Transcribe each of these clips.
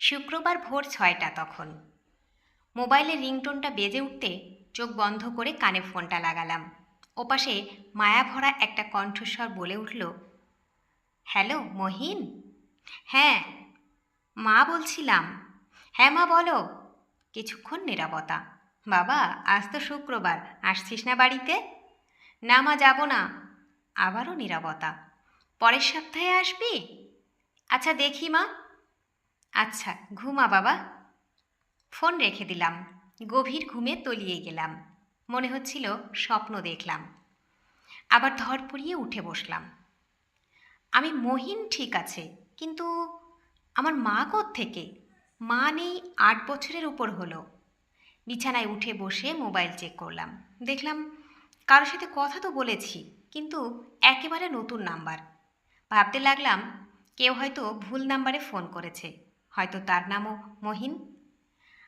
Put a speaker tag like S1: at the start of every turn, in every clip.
S1: শুক্রবার ভোর ছয়টা তখন। মোবাইলের রিংটোনটা বেজে উঠতে চোখ বন্ধ করে কানে ফোনটা লাগালাম। ওপাশে মায়াভরা একটা কণ্ঠস্বর বলে উঠল, হ্যালো, মহিন? হ্যাঁ মা বলছিলাম। হ্যাঁ মা, বলো। কিছুক্ষণ নিরাপত্তা বাবা, আজ তো শুক্রবার, আসছিস না বাড়িতে? না মা, যাব না। আবারও নিরাপত্তা পরের সপ্তাহে আসবি? আচ্ছা দেখি মা। আচ্ছা ঘুমা বাবা। ফোন রেখে দিলাম। গভীর ঘুমে তলিয়ে গেলাম। মনে হচ্ছিল স্বপ্ন দেখলাম। আবার ধরপড়িয়ে উঠে বসলাম। আমি মহিন ঠিক আছে, কিন্তু আমার মা থেকে মা নেই, আট বছরের উপর হলো। বিছানায় উঠে বসে মোবাইল চেক করলাম। দেখলাম, কারোর সাথে কথা তো বলেছি, কিন্তু একেবারে নতুন নাম্বার। ভাবতে লাগলাম, কেউ হয়তো ভুল নাম্বারে ফোন করেছে। হয়তো তার নামও মহিন।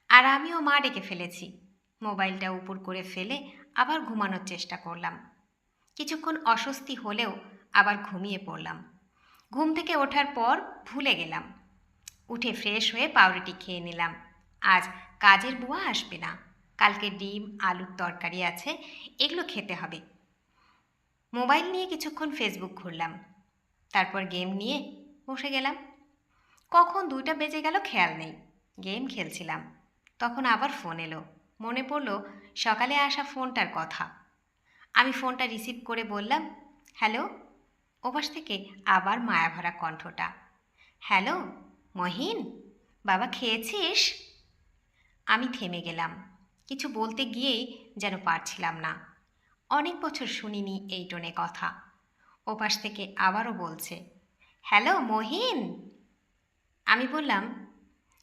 S1: আর আমিও মা ডেকে ফেলেছি। মোবাইলটা উপর করে ফেলে আবার ঘুমানোর চেষ্টা করলাম। কিছুক্ষণ অস্বস্তি হলেও আবার ঘুমিয়ে পড়লাম। ঘুম থেকে ওঠার পর ভুলে গেলাম। উঠে ফ্রেশ হয়ে পাউরুটি খেয়ে নিলাম। আজ কাজের বুয়া আসবে না। কালকে ডিম, আলুর তরকারি আছে, এগুলো খেতে হবে। মোবাইল নিয়ে কিছুক্ষণ ফেসবুক ঘুরলাম। তারপর গেম নিয়ে বসে গেলাম। কখন দুইটা বেজে গেল খেয়াল নেই। গেম খেলছিলাম। তখন আবার ফোন এলো। মনে পড়ল সকালে আসা ফোনটার কথা। আমি ফোনটা রিসিভ করে বললাম, হ্যালো? ওপাশ থেকে আবার মায়াভরা কণ্ঠটা, হ্যালো, মহিন? বাবা, খেয়েছিস? আমি থেমে গেলাম। কিছু বলতে গিয়েই যেন পারছিলাম না। অনেক বছর শুনিনি এই টোনে কথা। ওপাশ থেকে আবারও বলছে, হ্যালো, মহিন? আমি বললাম,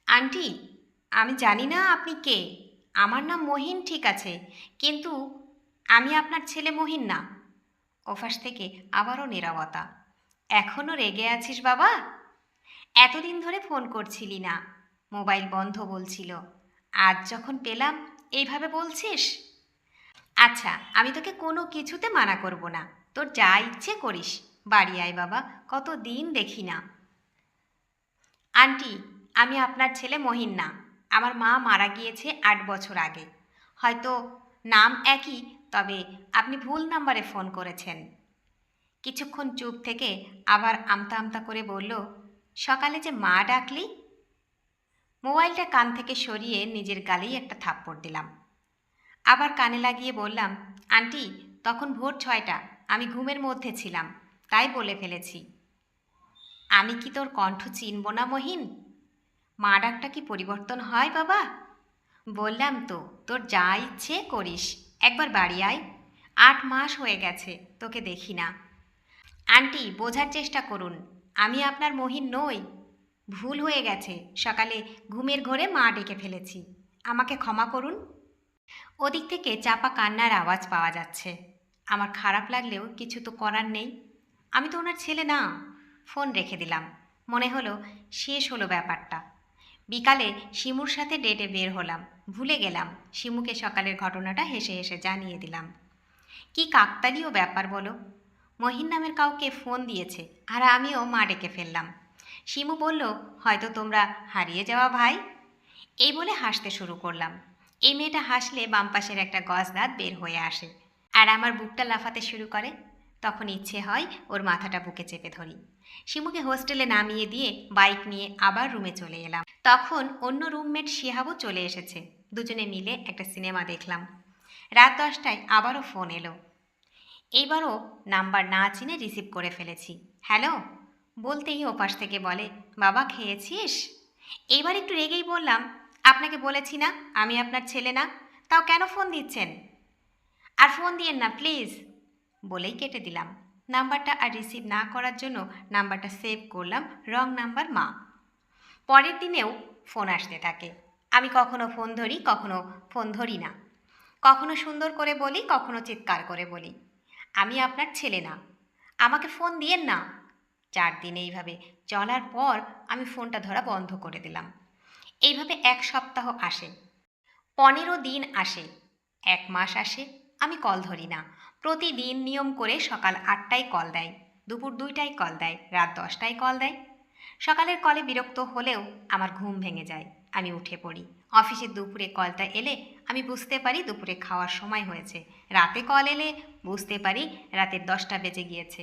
S1: আন্টি, আমি জানি না আপনি কে। আমার নাম মহিন, ঠিক আছে, কিন্তু আমি আপনার ছেলে মহিন না। ওপাশ থেকে আবারও নিরবতা। এখনও রেগে আছিস বাবা? এতদিন ধরে ফোন করছিলি না। মোবাইল বন্ধ বলছিল। আজ যখন পেলাম, এইভাবে বলছিস? আচ্ছা আমি তোকে কোনো কিছুতে মানা করব না। তোর যা ইচ্ছে করিস। বাড়ি আয় বাবা কত দিন দেখি না। আন্টি, আমি আপনার ছেলে মহিন না। আমার মা মারা গিয়েছে আট বছর আগে। হয়তো নাম একই, তবে আপনি ভুল নাম্বারে ফোন করেছেন। কিছুক্ষণ চুপ থেকে আবার আমতা আমতা করে বলল, সকালে যে মা ডাকলি? মোবাইলটা কান থেকে সরিয়ে নিজের গালেই একটা থাপ্পড় দিলাম। আবার কানে লাগিয়ে বললাম, আন্টি, তখন ভোর ছয়টা, আমি ঘুমের মধ্যে ছিলাম, তাই বলে ফেলেছি। আমি কি তোর কণ্ঠ চিনব না মহিন? মা ডাকটা কি পরিবর্তন হয় বাবা? বললাম তো, তোর যা ইচ্ছে করিস। একবার বাড়ি আয়। আট মাস হয়ে গেছে, তোকে দেখি না। আন্টি, বোঝার চেষ্টা করুন। আমি আপনার মহিন নই। ভুল হয়ে গেছে। সকালে ঘুমের ঘরে মা ডেকে ফেলেছি। আমাকে ক্ষমা করুন। ওদিক থেকে চাপা কান্নার আওয়াজ পাওয়া যাচ্ছে। আমার খারাপ লাগলেও কিছু তো করার নেই। আমি তো ওনার ছেলে না। ফোন রেখে দিলাম। মনে হলো শেষ হলো ব্যাপারটা। বিকালে শিমুর সাথে ডেটে বের হলাম। ভুলে গেলাম, শিমুকে সকালের ঘটনাটা হেসে হেসে জানিয়ে দিলাম। কি কাকতালীয় ব্যাপার বলো। মহিন নামের কাউকে ফোন দিয়েছে আর আমিও মা ডেকে ফেললাম। শিমু বলল, হয়তো তোমরা হারিয়ে যাওয়া ভাই? এই বলে হাসতে শুরু করলাম। এই মেয়েটা হাসলে বাম পাশের একটা গজ দাঁত বের হয়ে আসে আর আমার বুকটা লাফাতে শুরু করে। তখন ইচ্ছে হয় ওর মাথাটা বুকে চেপে ধরি। শিমুকে হোস্টেলে নামিয়ে দিয়ে বাইক নিয়ে আবার রুমে চলে এলাম। তখন অন্য রুমমেট শিহাবও চলে এসেছে। দুজনে মিলে একটা সিনেমা দেখলাম। রাত দশটায় আবারও ফোন এলো। এইবারও নাম্বার না চিনে রিসিভ করে ফেলেছি। হ্যালো? বলতেই ওপাশ থেকে বলে, বাবা, খেয়েছিস? এইবার একটু রেগেই বললাম, আপনাকে বলেছি না, আমি আপনার ছেলে না, তাও কেন ফোন দিচ্ছেন? আর ফোন দিয়েন না, প্লিজ, বলেই কেটে দিলাম। নাম্বারটা আর রিসিভ না করার জন্য নাম্বারটা সেভ করলাম, রং নাম্বার মা। পরের দিনেও ফোন আসতে থাকে। আমি কখনো ফোন ধরি, কখনো ফোন ধরি না। কখনো সুন্দর করে বলি, কখনো চিৎকার করে বলি। আমি আপনার ছেলে না। আমাকে ফোন দিয়েন না। চার দিন এইভাবে চলার পর আমি ফোনটা ধরা বন্ধ করে দিলাম। এইভাবে এক সপ্তাহ আসে। পনেরো দিন আসে। এক মাস আসে। আমি কল ধরি না। প্রতিদিন নিয়ম করে সকাল আটটায় কল দেয়, দুপুর দুইটায় কল দেয়, রাত দশটায় কল দেয়। সকালের কলে বিরক্ত হলেও আমার ঘুম ভেঙে যায়, আমি উঠে পড়ি। অফিসে দুপুরে কলটা এলে আমি বুঝতে পারি দুপুরে খাওয়ার সময় হয়েছে। রাতে কল এলে বুঝতে পারি রাতের দশটা বেজে গিয়েছে।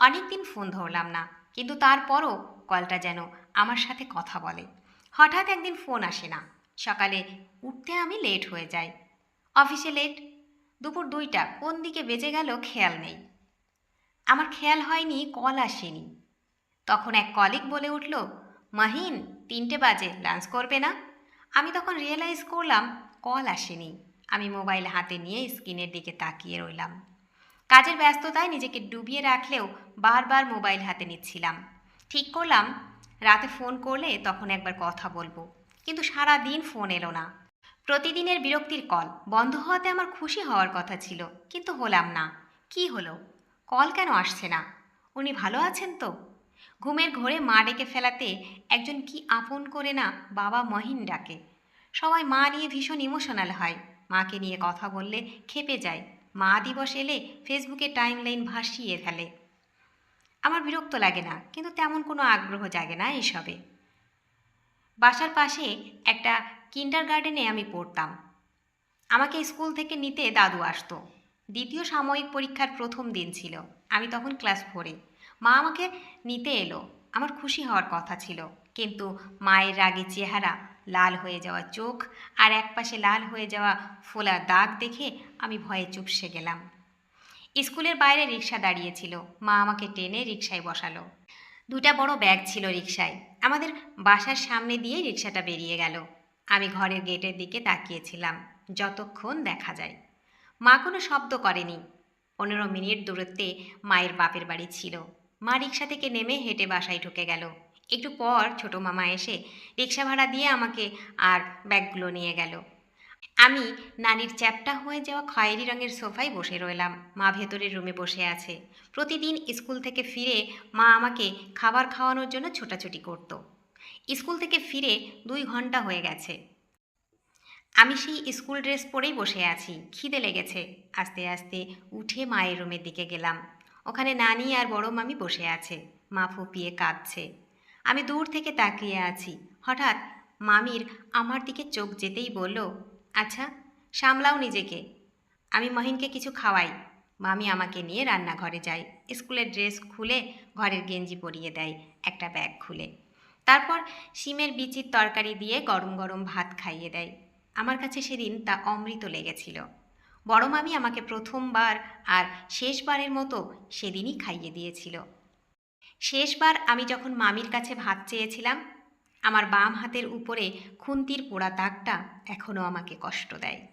S1: অনেক দিন ফোন ধরলাম না, কিন্তু তারপরও কলটা যেন আমার সাথে কথা বলে। হঠাৎ একদিন ফোন আসে না, সকালে উঠতে আমি লেট হয়ে যাই। অফিসে লেট দুপুর দুইটা, কোন দিকে বেজে গেল খেয়াল নেই। আমার খেয়াল হয়নি, কল আসেনি। তখন এক কলিক বলে উঠল, মাহিন, তিনটে বাজে লাঞ্চ করবে না? আমি তখন রিয়েলাইজ করলাম, কল আসেনি। আমি মোবাইল হাতে নিয়ে স্ক্রিনের দিকে তাকিয়ে রইলাম। কাজের ব্যস্ততায় নিজেকে ডুবিয়ে রাখলেও বারবার মোবাইল হাতে নিচ্ছিলাম। ঠিক করলাম, রাতে ফোন করলে তখন একবার কথা বলব। কিন্তু সারা দিন ফোন এলো না। প্রতিদিনের বিরক্তির কল। বন্ধ হওয়াতে আমার খুশি হওয়ার কথা ছিল, কিন্তু হলাম না। কি হলো? কল কেন আসছে না? উনি ভালো আছেন তো? ঘুমের ঘোরে মা ডেকে ফেলাতে একজন কি আপন করে না বাবা মহিন ডাকে। সবাই মা নিয়ে ভীষণ ইমোশনাল হয়। মাকে নিয়ে কথা বললে খেপে যায়। মা দিবস এলে ফেসবুকে টাইম লাইন ভাসিয়ে ফেলে। আমার বিরক্ত লাগে না, কিন্তু তেমন কোনো আগ্রহ জাগে না এসবে। বাসার পাশে একটা কিন্ডার গার্ডেনে আমি পড়তাম। আমাকে স্কুল থেকে নিতে দাদু আসতো। দ্বিতীয় সাময়িক পরীক্ষার প্রথম দিন ছিল। আমি তখন ক্লাস ফোরে। মা আমাকে নিতে এলো। আমার খুশি হওয়ার কথা ছিল। কিন্তু মায়ের রাগে চেহারা, লাল হয়ে যাওয়া চোখ আর একপাশে লাল হয়ে যাওয়া ফোলা দাগ দেখে আমি ভয়ে চুপসে গেলাম। স্কুলের বাইরে রিক্সা দাঁড়িয়েছিল মা আমাকে টেনে রিক্সায় বসালো। দুটা বড় ব্যাগ ছিল রিক্সায় আমাদের বাসার সামনে দিয়ে রিক্সাটা বেরিয়ে গেল। আমি ঘরের গেটের দিকে তাকিয়েছিলাম, যতক্ষণ দেখা যায়। মা কোনো শব্দ করেনি। পনেরো মিনিট দূরত্বে মায়ের বাপের বাড়ি ছিল। মা রিক্সা থেকে নেমে হেঁটে বাসায় ঢুকে গেল। একটু পর ছোট মামা এসে রিক্সা ভাড়া দিয়ে আমাকে আর ব্যাগগুলো নিয়ে গেল। আমি নানির চ্যাপটা হয়ে যাওয়া খয়েরি রঙের সোফায় বসে রইলাম। মা ভেতরের রুমে বসে আছে। প্রতিদিন স্কুল থেকে ফিরে মা আমাকে খাবার খাওয়ানোর জন্য ছোটাছুটি করত। স্কুল থেকে ফিরে দুই ঘণ্টা হয়ে গেছে। আমি সেই স্কুল ড্রেস পরেই বসে আছি। খিদে লেগেছে। আস্তে আস্তে উঠে মায়ের রুমের দিকে গেলাম। ওখানে নানি আর বড় মামি বসে আছে। মা ফুপিয়ে কাঁদছে। আমি দূর থেকে তাকিয়ে আছি। হঠাৎ মামির আমার দিকে চোখ যেতেই বলল আচ্ছা সামলাও নিজেকে। আমি মহিনকে কিছু খাওয়াই। মামি আমাকে নিয়ে রান্নাঘরে যায়। স্কুলের ড্রেস খুলে ঘরের গেঞ্জি পরিয়ে দেয়। একটা ব্যাগ খুলে। তারপর শিমের বিচির তরকারি দিয়ে গরম গরম ভাত খাইয়ে দেয়। আমার কাছে সেদিন তা অমৃত লেগেছিল। বড় মামি আমাকে প্রথমবার আর শেষবারের মতো সেদিনই খাইয়ে দিয়েছিল। শেষবার আমি যখন মামির কাছে ভাত চেয়েছিলাম, আমার বাম হাতের উপরে খুন্তির পোড়া দাগটা এখনও আমাকে কষ্ট দেয়।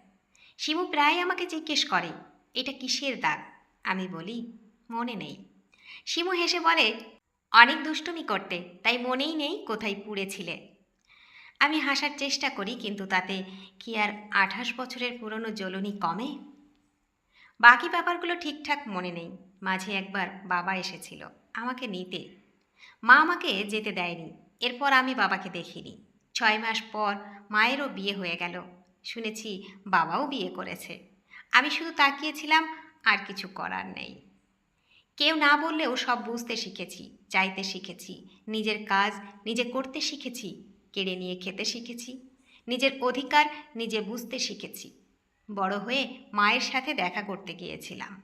S1: শিমু প্রায় আমাকে জিজ্ঞেস করে, এটা কিসের দাগ? আমি বলি, মনে নেই। শিমু হেসে বলে অনেক দুষ্টুমি করতে, তাই মনেই নেই কোথায় পুড়েছিলে। আমি হাসার চেষ্টা করি, কিন্তু তাতে কি আর আঠাশ বছরের পুরনো জ্বলনি কমে? বাকি ব্যাপারগুলো ঠিকঠাক মনে নেই। মাঝে একবার বাবা এসেছিল, আমাকে নিতে। মা আমাকে যেতে দেয়নি। এরপর আমি বাবাকে দেখিনি। ছয় মাস পর মায়েরও বিয়ে হয়ে গেল। শুনেছি বাবাও বিয়ে করেছে। আমি শুধু তাকিয়েছিলাম, আর কিছু করার নেই। কেউ না বললেও সব বুঝতে শিখেছি, চাইতে শিখেছি, নিজের কাজ নিজে করতে শিখেছি, কেড়ে নিয়ে খেতে শিখেছি, নিজের অধিকার নিজে বুঝতে শিখেছি। বড় হয়ে মায়ের সাথে দেখা করতে গিয়েছিলাম।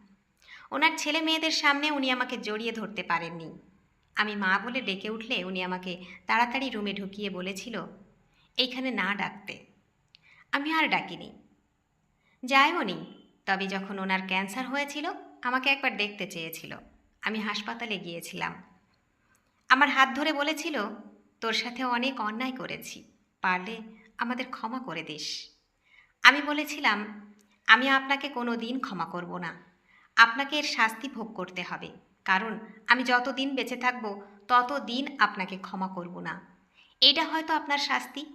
S1: ওনার ছেলে মেয়েদের সামনে উনি আমাকে জড়িয়ে ধরতে পারেননি। আমি মা বলে ডেকে উঠলে উনি আমাকে তাড়াতাড়ি রুমে ঢুকিয়ে বলেছিল, এইখানে না ডাকতে। আমি আর ডাকিনি। যাইও নি তবে যখন ওনার ক্যান্সার হয়েছিল আমাকে একবার দেখতে চেয়েছিল। আমি হাসপাতালে গিয়েছিলাম। আমার হাত ধরে বলেছিল, তোর সাথে অনেক অন্যায় করেছি, পারলে আমাদের ক্ষমা করে দিস। আমি বলেছিলাম, আমি আপনাকে কোনো দিন ক্ষমা করব না। আপনাকে এর শাস্তি ভোগ করতে হবে। কারণ আমি যতদিন বেঁচে থাকব তত দিন আপনাকে ক্ষমা করব না। এইটা হয়তো আপনার শাস্তি,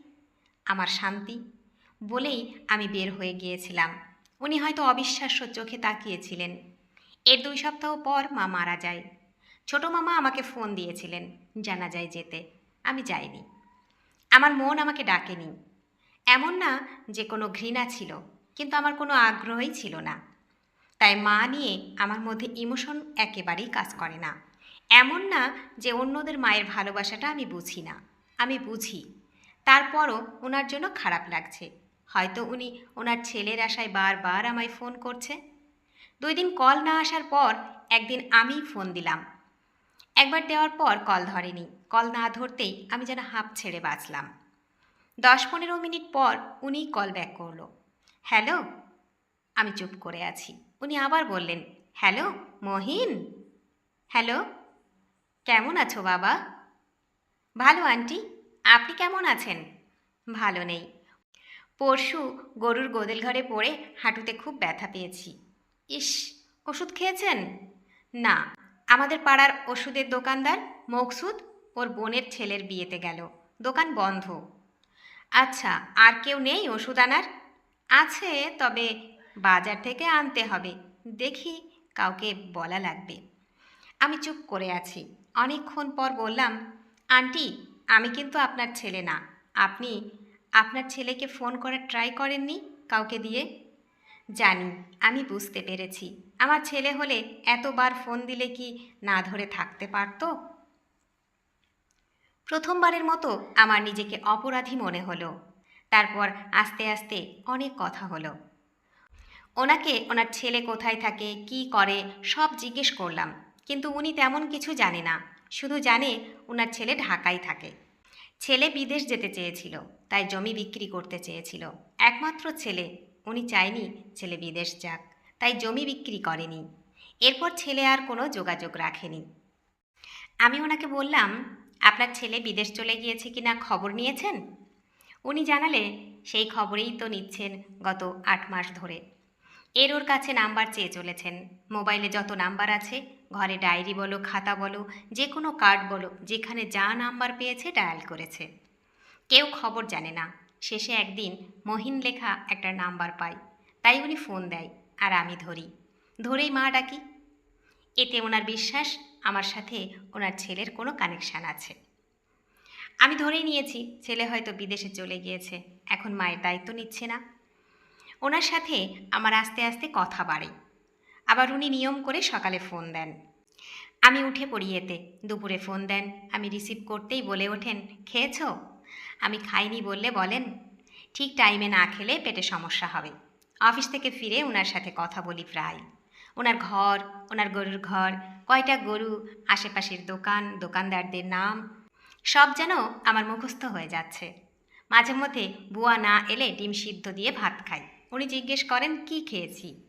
S1: আমার শান্তি। বলেই আমি বের হয়ে গিয়েছিলাম। উনি হয়তো অবিশ্বাস্য চোখে তাকিয়েছিলেন। এর দুই সপ্তাহ পর মা মারা যায়। ছোট মামা আমাকে ফোন দিয়েছিলেন, জানা যায় যেতে। আমি যাইনি। আমার মন আমাকে ডাকেনি। এমন না যে কোনো ঘৃণা ছিল, কিন্তু আমার কোনো আগ্রহই ছিল না। তাই মা নিয়ে আমার মধ্যে ইমোশন একেবারেই কাজ করে না। এমন না যে অন্যদের মায়ের ভালোবাসাটা আমি বুঝি না। আমি বুঝি। তারপরও ওনার জন্য খারাপ লাগছে। হয়তো উনি ওনার ছেলের আশায় বারবার আমায় ফোন করছে। দুই দিন কল না আসার পর একদিন আমিই ফোন দিলাম। একবার দেওয়ার পর কল ধরেনি। কল না ধরতেই আমি যেন হাঁপ ছেড়ে বাঁচলাম। দশ পনেরো মিনিট পর উনি কল ব্যাক করল। হ্যালো? আমি চুপ করে আছি। উনি আবার বললেন, হ্যালো, মহিন? হ্যালো, কেমন আছো বাবা? ভালো, আন্টি। আপনি কেমন আছেন? ভালো নেই। পরশু গরুর গোদেল ঘরে পড়ে হাঁটুতে খুব ব্যথা পেয়েছি। ইস, ওষুধ খেয়েছেন? না, আমাদের পাড়ার ওষুধের দোকানদার মকসুদ ওর বোনের ছেলের বিয়েতে গেল। দোকান বন্ধ। আচ্ছা আর কেউ নেই ওষুধ আনার? আছে, তবে বাজার থেকে আনতে হবে। দেখি কাউকে বলা লাগবে। আমি চুপ করে আছি। অনেকক্ষণ পর বললাম, আন্টি, আমি কিন্তু আপনার ছেলে না। আপনি আপনার ছেলেকে ফোন করার ট্রাই করেননি কাউকে দিয়ে? জানি, আমি বুঝতে পেরেছি। আমার ছেলে হলে এতবার ফোন দিলে কি না ধরে থাকতে পারতো? প্রথমবারের মতো আমার নিজেকে অপরাধী মনে হলো। তারপর আস্তে আস্তে অনেক কথা হলো। ওনাকে, ওনার ছেলে কোথায় থাকে, কি করে, সব জিজ্ঞেস করলাম। কিন্তু উনি তেমন কিছু জানে না। শুধু জানে ওনার ছেলে ঢাকায় থাকে। ছেলে বিদেশ যেতে চেয়েছিল, তাই জমি বিক্রি করতে চেয়েছিল। একমাত্র ছেলে উনি চায়নি ছেলে বিদেশ যাক, তাই জমি বিক্রি করেনি। এরপর ছেলে আর কোনো যোগাযোগ রাখেনি। আমি ওনাকে বললাম, আপনার ছেলে বিদেশ চলে গিয়েছে কিনা খবর নিয়েছেন? উনি জানালে, সেই খবরেই তো নিচ্ছেন গত আট মাস ধরে। এর ওর কাছে নাম্বার চেয়ে চলেছেন। মোবাইলে যত নাম্বার আছে, ঘরে ডায়েরি বলো, খাতা বলো, যে কোনো কার্ড বলো, যেখানে যা নাম্বার পেয়েছে ডায়াল করেছে। কেউ খবর জানে না। শেষে একদিন মহিন লেখা একটা নাম্বার পাই। তাই উনি ফোন দেয় আর আমি ধরি। ধরেই মা ডাকি। এতে ওনার বিশ্বাস, আমার সাথে ওনার ছেলের কোনো কানেকশান আছে। আমি ধরেই নিয়েছি, ছেলে হয়তো বিদেশে চলে গিয়েছে, এখন মায়ের দায়িত্ব নিচ্ছে না। ওনার সাথে আমার আস্তে আস্তে কথা বাড়ে। আবার উনি নিয়ম করে সকালে ফোন দেন। আমি উঠে পড়ি এতে। দুপুরে ফোন দেন। আমি রিসিভ করতেই বলে ওঠেন, খেয়েছ? আমি খাইনি বললে বলেন। ঠিক টাইমে না খেলে পেটে সমস্যা হবে। অফিস থেকে ফিরে ওনার সাথে কথা বলি প্রায়। ওনার ঘর ওনার গরুর ঘর, কয়টা গরু, আশেপাশের দোকান, দোকানদারদের নাম, সব যেন আমার মুখস্থ হয়ে যাচ্ছে। মাঝে মধ্যে বুয়া না এলে ডিম সিদ্ধ দিয়ে ভাত খাই। উনি জিজ্ঞেস করেন, কি খেয়েছি?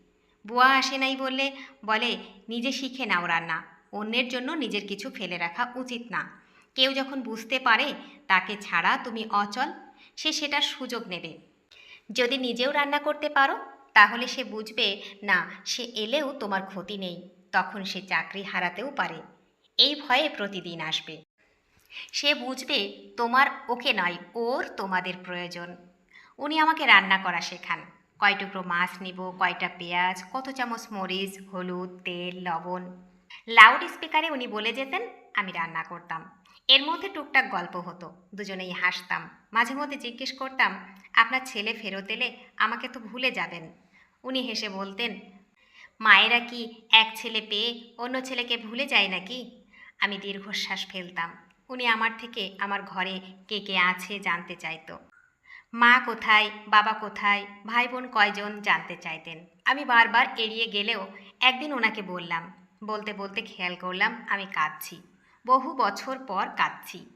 S1: বুয়া আসে নাই বললে, বলে, নিজে শিখে নাও রান্না। অন্যের জন্য নিজের কিছু ফেলে রাখা উচিত না। কেউ যখন বুঝতে পারে তাকে ছাড়া তুমি অচল, সে সেটার সুযোগ নেবে। যদি নিজেও রান্না করতে পারো, তাহলে সে বুঝবে, না, সে এলেও তোমার ক্ষতি নেই। তখন সে চাকরি হারাতেও পারে। এই ভয়ে প্রতিদিন আসবে। সে বুঝবে, তোমার ওকে নয়, ওর তোমাদের প্রয়োজন। উনি আমাকে রান্না করা শেখান। কয় টুকরো মাছ নিব, কয়টা পেঁয়াজ, কত চামচ মরিচ, হলুদ, তেল, লবণ। লাউড স্পিকারে উনি বলে যেতেন, আমি রান্না করতাম। এর মধ্যে টুকটাক গল্প হতো। দুজনেই হাসতাম। মাঝে মধ্যে জিজ্ঞেস করতাম, আপনার ছেলে ফেরত এলে আমাকে তো ভুলে যাবেন। উনি হেসে বলতেন, মায়েরা কি এক ছেলে পেয়ে অন্য ছেলেকে ভুলে যায় নাকি? আমি দীর্ঘশ্বাস ফেলতাম। উনি আমার থেকে আমার ঘরে কে কে আছে জানতে চাইতো। মা কোথায়, বাবা কোথায় ভাই বোন কয়জন জানতে চাইতেন। আমি বারবার এড়িয়ে গেলেও একদিন ওনাকে বললাম। বলতে বলতে খেয়াল করলাম আমি কাঁদছি। বহু বছর পর কাঁদছি।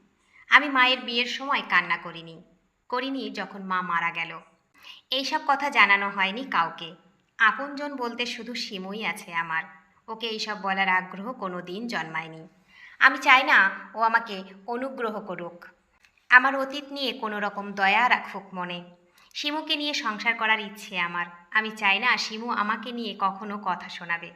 S1: আমি মায়ের বিয়ের সময় কান্না করিনি। করিনি যখন মা মারা গেল। এইসব কথা জানানো হয়নি কাউকে। আপনজন বলতে শুধু শিমুই আছে আমার। ওকে এইসব বলার আগ্রহ কোনো দিন জন্মায়নি। আমি চাই না ও আমাকে অনুগ্রহ করুক। আমার অতীত নিয়ে কোনো রকম দয়া রাখুক মনে। শিমুকে নিয়ে সংসার করার ইচ্ছে আমার। আমি চাই না শিমু আমাকে নিয়ে কখনো কথা শোনাবে।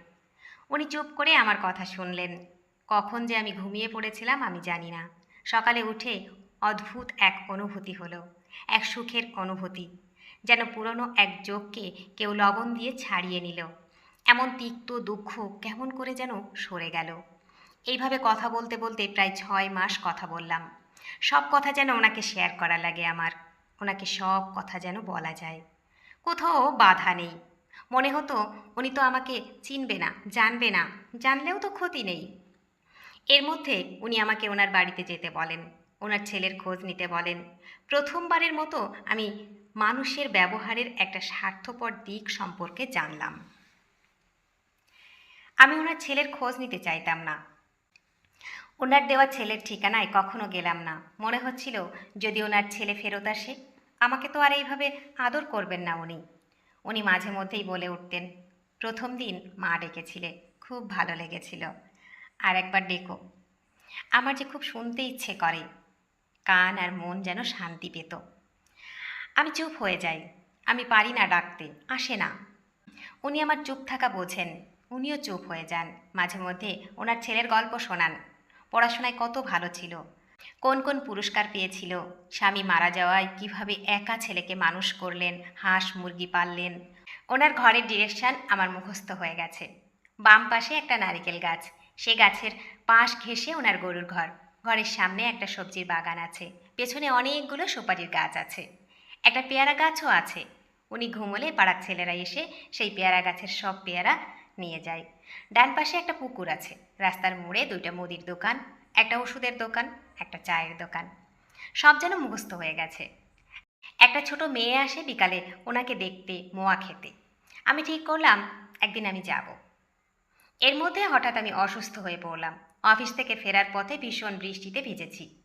S1: উনি চুপ করে আমার কথা শুনলেন। কখন যে আমি ঘুমিয়ে পড়েছিলাম আমি জানি না। সকালে উঠে অদ্ভুত এক অনুভূতি হলো, এক সুখের অনুভূতি, যেন পুরনো এক যোগকে কেউ লবণ দিয়ে ছাড়িয়ে নিল। এমন তিক্ত দুঃখ কেমন করে যেন সরে গেল। এইভাবে কথা বলতে বলতে প্রায় ছয় মাস কথা বললাম। সব কথা যেন ওনাকে শেয়ার করা লাগে আমার, ওনাকে সব কথা যেন বলা যায়। কোথাও বাধা নেই। মনে হতো উনি তো আমাকে চিনবে না, জানবে না, জানলেও তো ক্ষতি নেই। এর মধ্যে উনি আমাকে ওনার বাড়িতে যেতে বলেন, ওনার ছেলের খোঁজ নিতে বলেন। প্রথমবারের মতো আমি মানুষের ব্যবহারের একটা স্বার্থপর দিক সম্পর্কে জানলাম। আমি ওনার ছেলের খোঁজ নিতে চাইতাম না। ওনার দেওয়া ছেলের ঠিকানায় কখনো গেলাম না। মনে হচ্ছিল, যদি ওনার ছেলে ফেরত আসে, আমাকে তো আর এইভাবে আদর করবেন না উনি। উনি মাঝে মধ্যেই বলে উঠতেন, প্রথম দিন মা ডেকেছিলে, খুব ভালো লেগেছিল। আর একবার ডেকো আমার যে খুব শুনতে ইচ্ছে করে, কান আর মন যেন শান্তি পেত। আমি চুপ হয়ে যাই, আমি পারি না ডাকতে, আসে না। উনি আমার চুপ থাকা বোঝেন, উনিও চুপ হয়ে যান, মাঝে মধ্যে ওনার ছেলের গল্প শোনান। পড়াশোনায় কত ভালো ছিল, কোন কোন পুরস্কার পেয়েছিল, স্বামী মারা যাওয়ায় কীভাবে একা ছেলেকে মানুষ করলেন, হাঁস মুরগি পাললেন। ওনার ঘরের ডিরেকশন আমার মুখস্থ হয়ে গেছে। বাম পাশে একটা নারিকেল গাছ সে গাছের পাশ ঘেঁষে ওনার গরুর ঘর। ঘরের সামনে একটা সবজির বাগান আছে। পেছনে অনেকগুলো সুপারির গাছ আছে। একটা পেয়ারা গাছও আছে। উনি ঘুমলে পাড়ার ছেলেরা এসে সেই পেয়ারা গাছের সব পেয়ারা নিয়ে যায়। ডান পাশে একটা পুকুর আছে। রাস্তার মোড়ে দুইটা মুদির দোকান, একটা ওষুধের দোকান, একটা চায়ের দোকান। সব যেন মুখস্থ হয়ে গেছে। একটা ছোট মেয়ে আসে বিকালে ওনাকে দেখতে, মোয়া খেতে। আমি ঠিক করলাম, একদিন আমি যাব। এর মধ্যে হঠাৎ আমি অসুস্থ হয়ে পড়লাম। অফিস থেকে ফেরার পথে ভীষণ বৃষ্টিতে ভিজেছি।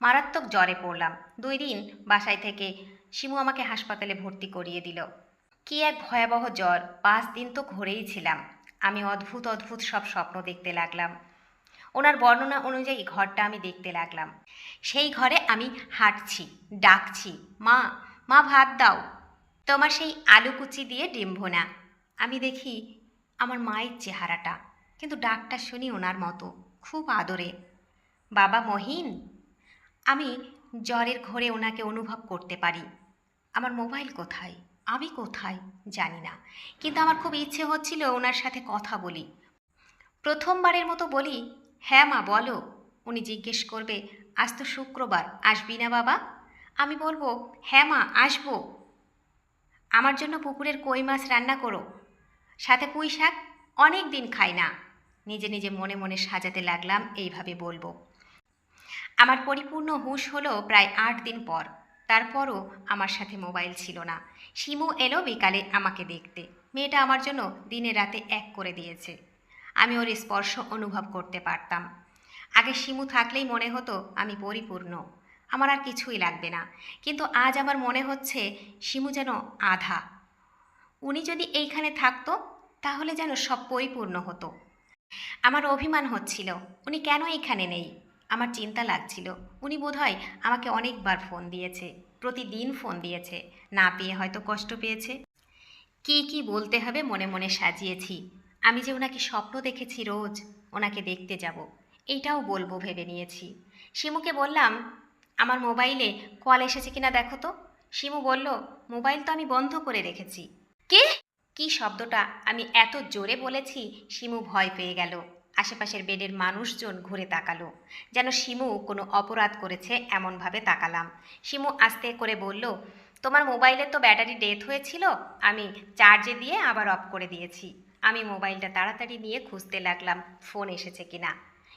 S1: মারাত্মক জ্বরে পড়লাম। দুই দিন বাসায় থেকে শিমু আমাকে হাসপাতালে ভর্তি করিয়ে দিল। কি এক ভয়াবহ জ্বর! পাঁচ দিন তো ঘরেই ছিলাম। আমি অদ্ভুত অদ্ভুত সব স্বপ্ন দেখতে লাগলাম। ওনার বর্ণনা অনুযায়ী ঘরটা আমি দেখতে লাগলাম। সেই ঘরে আমি হাঁটছি, ডাকছি, মা মা ভাত দাও। তোমার সেই আলু কুচি দিয়ে ডিম ভোনা। আমি দেখি আমার মায়ের চেহারাটা, কিন্তু ডাকটা শুনি ওনার মতো, খুব আদরে। বাবা মহিন, আমি জ্বরের ঘরে ওনাকে অনুভব করতে পারি। আমার মোবাইল কোথায়? আমি কোথায়? জানি না। কিন্তু আমার খুব ইচ্ছে হচ্ছিল ওনার সাথে কথা বলি। প্রথমবারের মতো বলি হ্যাঁ মা, বলো। উনি জিজ্ঞেস করবে, আজ তো শুক্রবার, আসবি না বাবা? আমি বলব হ্যাঁ মা, আসব। আমার জন্য পুকুরের কই মাছ রান্না করো। সাথে পুঁই শাক অনেক দিন খাই না। নিজে নিজে মনে মনে সাজাতে লাগলাম, এইভাবে বলব। আমার পরিপূর্ণ হুঁশ হলো প্রায় আট দিন পর। তারপরও আমার সাথে মোবাইল ছিল না। শিমু এলো বিকালে আমাকে দেখতে। মেয়েটা আমার জন্য দিনে রাতে এক করে দিয়েছে। আমি ওর স্পর্শ অনুভব করতে পারতাম। আগে শিমু থাকলেই মনে হতো আমি পরিপূর্ণ। আমার আর কিছুই লাগবে না। কিন্তু আজ আমার মনে হচ্ছে শিমু যেন আধা। উনি যদি এইখানে থাকতো, তাহলে যেন সব পরিপূর্ণ হতো। আমার অভিমান হচ্ছিল, উনি কেন এখানে নেই? আমার চিন্তা লাগছিল, উনি বোধহয় আমাকে অনেকবার ফোন দিয়েছে, প্রতিদিন ফোন দিয়েছে, না পেয়ে হয়তো কষ্ট পেয়েছে। কি কি বলতে হবে মনে মনে সাজিয়েছি, আমি যে ওনাকে স্বপ্ন দেখেছি রোজ, ওনাকে দেখতে যাব এইটাও বলব ভেবে নিয়েছি। শিমুকে বললাম, আমার মোবাইলে কল এসেছে কিনা দেখো তো? শিমু বলল, মোবাইল তো আমি বন্ধ করে রেখেছি কে? কি শব্দটা? আমি এত জোরে বলেছি, শিমু ভয় পেয়ে গেল। আশেপাশের বেডের মানুষজন ঘুরে তাকালো। যেন শিমু কোনো অপরাধ করেছে এমনভাবে তাকালাম। শিমু আস্তে করে বলল, তোমার মোবাইলে তো ব্যাটারি ডেথ হয়েছিল, আমি চার্জে দিয়ে আবার অফ করে দিয়েছি। আমি মোবাইলটা তাড়াতাড়ি নিয়ে খুঁজতে লাগলাম, ফোন এসেছে কিনা।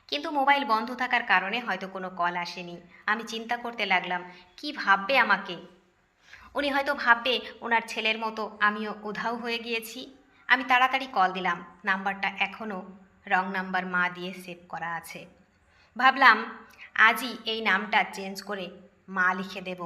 S1: কিন্তু মোবাইল বন্ধ থাকার কারণে হয়তো কোনো কল আসেনি। আমি চিন্তা করতে লাগলাম, কি ভাববে আমাকে? উনি হয়তো ভাববে ওনার ছেলের মতো আমিও উধাও হয়ে গিয়েছি। আমি তাড়াতাড়ি কল দিলাম, নাম্বারটা এখনও রং নাম্বার মা দিয়ে সেভ করা আছে। ভাবলাম আজই এই নামটা চেঞ্জ করে মা লিখে দেব।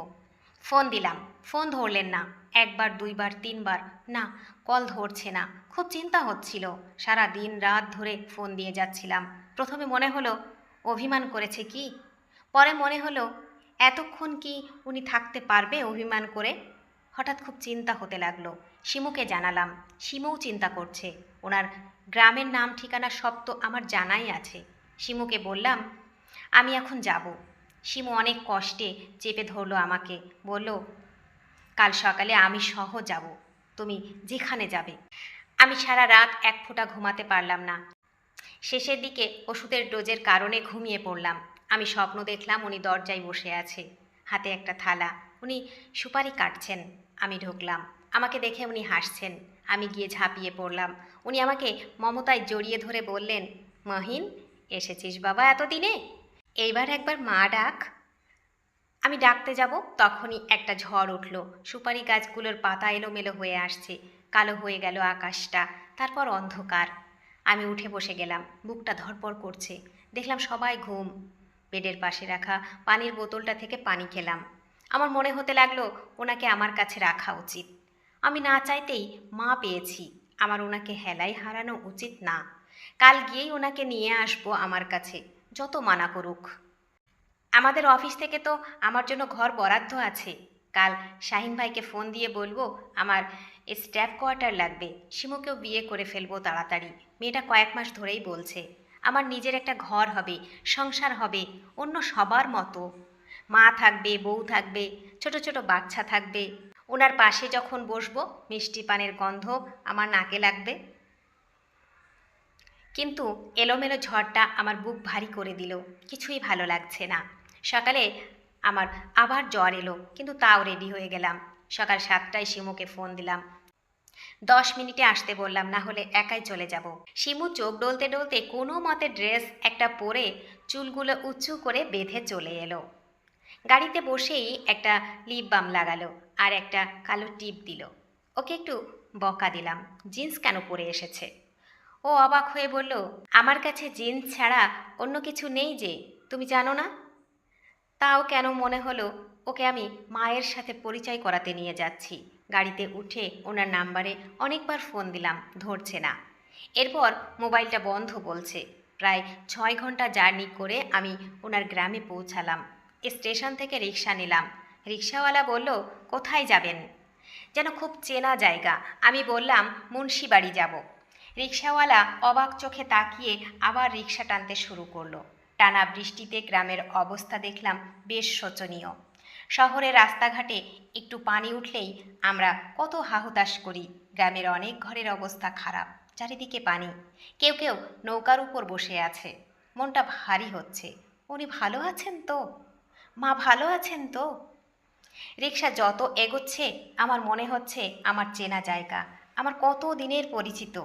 S1: ফোন দিলাম, ফোন ধরলেন না, একবার, দুইবার, তিনবার। না, কল ধরছে না, খুব চিন্তা হচ্ছিল। সারা দিন রাত ধরে ফোন দিয়ে যাচ্ছিলাম। প্রথমে মনে হলো, অভিমান করেছে কি? পরে মনে হলো এতক্ষণ কি উনি থাকতে পারবে অভিমান করে? হঠাৎ খুব চিন্তা হতে লাগল। শিমুকে জানালাম। শিমুও চিন্তা করছে। ওনার গ্রামের নাম ঠিকানা সব তো আমার জানাই আছে। শিমুকে বললাম, আমি এখন যাব। শিমু অনেক কষ্টে চেপে ধরলো আমাকে। বলল, কাল সকালে আমি সহ যাব। তুমি যেখানে যাবে। আমি সারা রাত এক ফোঁটা ঘুমাতে পারলাম না। শেষের দিকে ওষুধের ডোজের কারণে ঘুমিয়ে পড়লাম। আমি স্বপ্ন দেখলাম উনি দরজায় বসে আছে, হাতে একটা থালা। উনি, সুপারি কাটছেন। আমি ঢুকলাম। আমাকে দেখে উনি হাসছেন। আমি গিয়ে ঝাঁপিয়ে পড়লাম। উনি আমাকে মমতায় জড়িয়ে ধরে বললেন, মহিন, এসেছিস বাবা এতদিনে? এইবার একবার মা ডাক। আমি ডাকতে যাব, তখনই একটা ঝড় উঠল। সুপারি গাছগুলোর পাতা এলোমেলো হয়ে আসছে। কালো হয়ে গেল আকাশটা। তারপর অন্ধকার। আমি উঠে বসে গেলাম। বুকটা ধরপড় করছে। দেখলাম সবাই ঘুম। বেডের পাশে রাখা পানির বোতলটা থেকে পানি খেলাম। আমার মনে হতে লাগল, ওনাকে আমার কাছে রাখা উচিত। আমি না চাইতেই মা পেয়েছি। আমার ওনাকে হেলাই হারানো উচিত না। কাল গিয়েই ওনাকে নিয়ে আসব আমার কাছে, যত মানা করুক। আমাদের অফিস থেকে তো আমার জন্য ঘর বরাদ্দ আছে। কাল শাহিন ভাইকে ফোন দিয়ে বলব, আমার স্ট্যাফ কোয়ার্টার লাগবে। শিমুকেও বিয়ে করে ফেলব তাড়াতাড়ি। মেয়েটা কয়েক মাস ধরেই বলছে। আমার নিজের একটা ঘর হবে, সংসার হবে, অন্য সবার মতো। মা থাকবে, বউ থাকবে, ছোট ছোট বাচ্চা থাকবে। ওনার পাশে যখন বসবো, মিষ্টি পানের গন্ধ আমার নাকে লাগবে। কিন্তু এলোমেলো ঝড়টা আমার বুক ভারী করে দিল, কিছুই ভালো লাগছে না। সকালে আমার আবার জ্বর এলো, কিন্তু তাও রেডি হয়ে গেলাম। সকাল সাতটায় শিমুকে ফোন দিলাম। দশ মিনিটে আসতে বললাম, না হলে একাই চলে যাব। শিমু চোখ ডলতে ডলতে কোনো মতে ড্রেস একটা পরে চুলগুলো উঁচু করে বেঁধে চলে এলো। গাড়িতে বসেই একটা লিপ বাম লাগালো আর একটা কালো টিপ দিল। ওকে একটু বকা দিলাম, জিন্স কেন পরে এসেছে? ও অবাক হয়ে বলল, আমার কাছে জিন্স ছাড়া অন্য কিছু নেই যে, তুমি জানো না? তাও কেন মনে হলো ওকে আমি মায়ের সাথে পরিচয় করাতে নিয়ে যাচ্ছি। গাড়িতে উঠে ওনার নাম্বারে অনেকবার ফোন দিলাম, ধরছে না। এরপর মোবাইলটা বন্ধ বলছে। প্রায় ছয় ঘণ্টা জার্নি করে আমি ওনার গ্রামে পৌঁছালাম। স্টেশন থেকে রিক্সা নিলাম। রিক্সাওয়ালা বলল, কোথায় যাবেন? যেন খুব চেনা জায়গা। আমি বললাম, মুন্সিবাড়ি যাব। রিক্সাওয়ালা অবাক চোখে তাকিয়ে আবার রিক্সা টানতে শুরু করল। টানা বৃষ্টিতে গ্রামের অবস্থা দেখলাম বেশ শোচনীয়। শহরের রাস্তাঘাটে একটু পানি উঠলেই আমরা কত হাহুতাশ করি। গ্রামের অনেক ঘরের অবস্থা খারাপ, চারিদিকে পানি। কেউ কেউ নৌকার উপর বসে আছে। মনটা ভারী হচ্ছে। উনি ভালো আছেন তো? মা ভালো আছেন তো? রিক্সা যত এগোচ্ছে, আমার মনে হচ্ছে আমার চেনা জায়গা, আমার কত দিনের পরিচিত।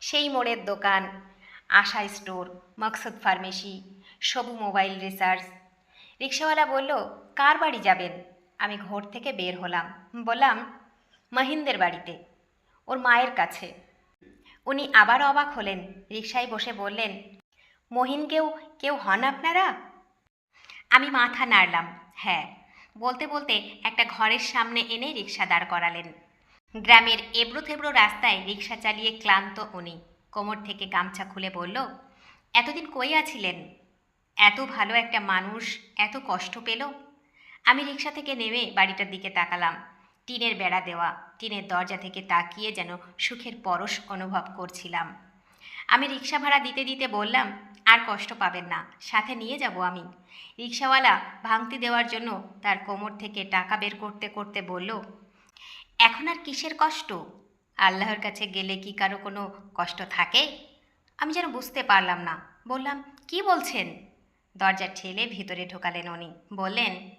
S1: সেই মোড়ের দোকান Asha store, Maksud pharmacy, Sabu mobile research রিক্সাওয়ালা বলল, কার বাড়ি যাবেন? আমি ঘর থেকে বের হলাম। বললাম, মহিন্দের বাড়িতে, ওর মায়ের কাছে। উনি আবার অবাক হলেন। রিক্সায় বসে বললেন মহিনকেও কেউ হন আপনারা? আমি মাথা নাড়লাম হ্যাঁ। বলতে বলতে একটা ঘরের সামনে এনে রিক্সা দাঁড় করালেন। গ্রামের এবড়ো থেবড়ো রাস্তায় রিক্সা চালিয়ে ক্লান্ত উনি। কোমর থেকে গামছা খুলে বলল, এতদিন কই আছিলেন? এত ভালো একটা মানুষ, এত কষ্ট পেল? আমি রিক্সা থেকে নেমে বাড়িটার দিকে তাকালাম। টিনের বেড়া দেওয়া, টিনের দরজা থেকে তাকিয়ে যেন সুখের পরশ অনুভব করছিলাম। আমি রিক্সা ভাড়া দিতে দিতে বললাম, আর কষ্ট পাবেন না, সাথে নিয়ে যাব আমি। রিক্সাওয়ালা ভাঙতি দেওয়ার জন্য তার কোমর থেকে টাকা বের করতে করতে বলল, এখন আর কিসের কষ্ট? আল্লাহর কাছে গেলে কি কারও কোনো কষ্ট থাকে? আমি যেন বুঝতে পারলাম না, বললাম, কি বলছেন? দরজা ঠেলে ভিতরে ঢোকালেন উনি। বললেন,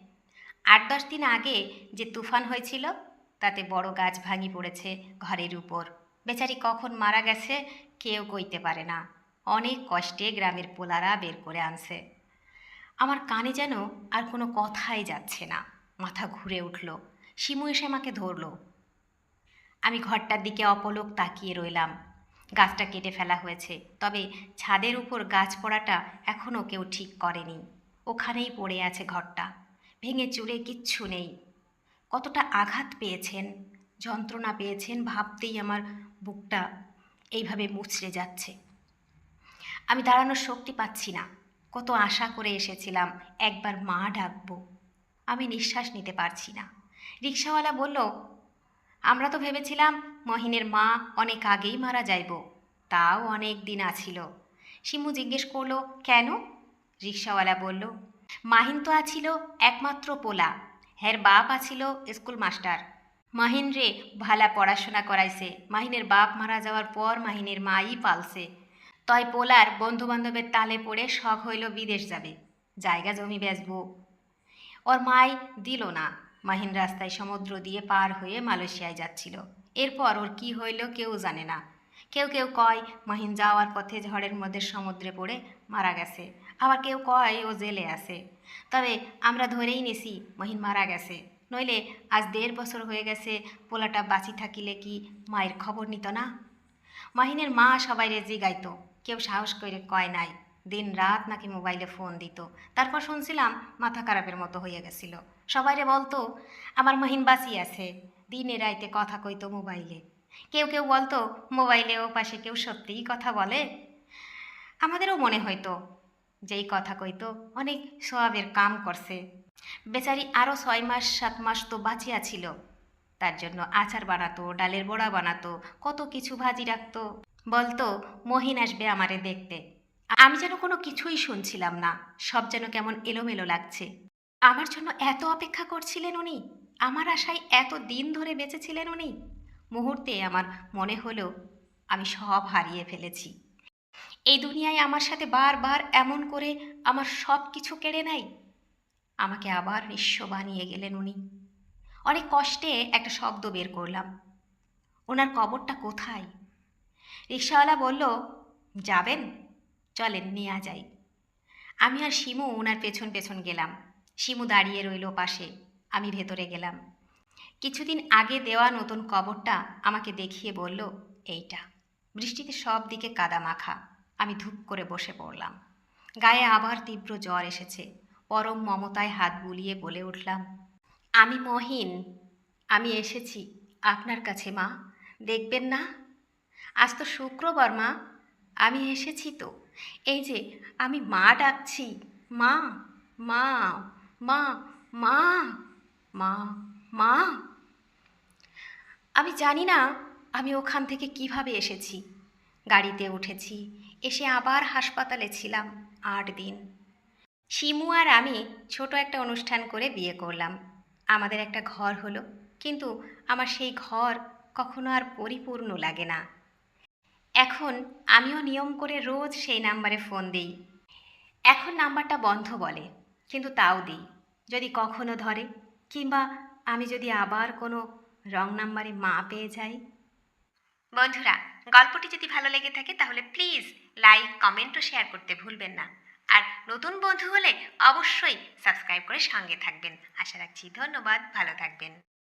S1: আট দশ দিন আগে যে তুফান হয়েছিল, তাতে বড় গাছ ভাঙি পড়েছে ঘরের উপর। বেচারি কখন মারা গেছে কেউ কইতে পারে না। অনেক কষ্টে গ্রামের পোলারা বের করে আনছে। আমার কানে যেন আর কোনো কথাই যাচ্ছে না। মাথা ঘুরে উঠল। শিমু এসে আমাকে ধরলো। আমি ঘরটার দিকে অপলক তাকিয়ে রইলাম। গাছটা কেটে ফেলা হয়েছে। তবে ছাদের উপর গাছ পড়াটা এখনও কেউ ঠিক করেনি। ওখানেই পড়ে আছে ঘরটা। ভেঙে চুরে কিচ্ছু নেই। কতটা আঘাত পেয়েছেন, যন্ত্রণা পেয়েছেন ভাবতেই আমার বুকটা এইভাবে মুচড়ে যাচ্ছে। আমি দাঁড়ানোর শক্তি পাচ্ছি না। কত আশা করে এসেছিলাম, একবার মা ডাকবো। আমি নিঃশ্বাস নিতে পারছি না। রিক্সাওয়ালা বলল, আমরা তো ভেবেছিলাম মহিনের মা অনেক আগেই মারা যাইব, তাও অনেক দিন আছিল। শিমু জিজ্ঞেস করল, কেন? রিক্সাওয়ালা বলল, মাহিন তো আছিল একমাত্র পোলা, হের বাপ আছিল স্কুল মাস্টার। মাহিন রে, ভালা পড়াশোনা করাইছে, মাহিনের বাপ মারা যাওয়ার পর মাহিনের মাই পালছে। তয় পোলার বন্ধু বান্ধবের তালে পড়ে শখ হইল বিদেশ যাবে, জায়গা জমি বেচবো। ওর মাই দিল না, মাহিন রাস্তায় সমুদ্র দিয়ে পার হয়ে মালয়েশিয়ায় যাচ্ছিল। এরপর ওর কি হইল কেউ জানে না। কেউ কেউ কয়, মাহিন যাওয়ার পথে ঝড়ের মধ্যে সমুদ্রে পড়ে মারা গেছে। আবার কেউ কয়, ও জেলে আছে। তবে আমরা ধরেই নিছি, মহিন মারা গেছে। নইলে আজ দেড় বছর হয়ে গেছে, পোলাটা বাঁচি থাকিলে কি মায়ের খবর নিত না? মাহিনের মা সবাই রেজি গাইতো, কেউ সাহস করে কয় নাই। দিন রাত নাকি মোবাইলে ফোন দিত। তারপর শুনছিলাম, মাথা খারাপের মতো হয়ে গেছিল। সবাইরে বলতো, আমার মাহিন বাঁচি আছে। দিনে রাইতে কথা কইতো মোবাইলে। কেউ কেউ বলতো, মোবাইলে ও পাশে কেউ সত্যিই কথা বলে। আমাদেরও মনে হইতো যেই কথা কইতো, অনেক সোয়াবের কাম করছে। বেচারি আরও ছয় মাস, সাত মাস তো বাঁচিয়া ছিল। তার জন্য আচার বানাতো, ডালের বড়া বানাতো, কত কিছু ভাজি রাখতো। বলতো, মহিন আসবে আমারে দেখতে। আমি যেন কোনো কিছুই শুনছিলাম না, সব যেন কেমন এলোমেলো লাগছে। আমার জন্য এত অপেক্ষা করছিলেন উনি। আমার আশায় এত দিন ধরে বেঁচেছিলেন উনি? মুহূর্তে আমার মনে হলো আমি সব হারিয়ে ফেলেছি। এই দুনিয়ায় আমার সাথে বারবার এমন করে আমার সব কিছু কেড়ে নেয়। আমাকে আবার নিঃস্ব বানিয়ে গেলেন উনি। অনেক কষ্টে একটা শব্দ বের করলাম। ওনার কবরটা কোথায়? রিক্সাওয়ালা বলল, যাবেন, চলেন নেওয়া যাই। আমি আর শিমু ওনার পেছন পেছন গেলাম। শিমু দাঁড়িয়ে রইল পাশে। আমি ভেতরে গেলাম। কিছুদিন আগে দেওয়া নতুন কবরটা আমাকে দেখিয়ে বলল, এইটা। বৃষ্টিতে সব দিকে কাদা মাখা। আমি ধূপ করে বসে পড়লাম। গায়ে আবার তীব্র জ্বর এসেছে। পরম মমতায় হাত বুলিয়ে বলে উঠলাম, আমি মহিন। আমি এসেছি আপনার কাছে, মা। দেখবেন না? আজ তো শুক্রবার, মা। আমি এসেছি তো। এই যে, আমি মা ডাকছি। মা মা মা মা। মা মা? আমি জানি না আমি ওখান থেকে কীভাবে এসেছি। গাড়িতে উঠেছি, এসে আবার হাসপাতালে ছিলাম আট দিন। শিমু আর আমি ছোট একটা অনুষ্ঠান করে বিয়ে করলাম। আমাদের একটা ঘর হলো, কিন্তু আমার সেই ঘর কখনো আর পরিপূর্ণ লাগে না। এখন আমিও নিয়ম করে রোজ সেই নাম্বারে ফোন দিই। এখন নাম্বারটা বন্ধ বলে, কিন্তু তাও দিই। যদি কখনো ধরে কিংবা আমি যদি আবার কোনো রং নাম্বারে মা পেয়ে যাই? বন্ধুরা, গল্পটি যদি ভালো লেগে থাকে তাহলে প্লিজ লাইক, কমেন্ট ও শেয়ার করতে ভুলবেন না। আর নতুন বন্ধু হলে অবশ্যই সাবস্ক্রাইব করে সঙ্গে থাকবেন। আশা রাখছি ধন্যবাদ, ভালো থাকবেন।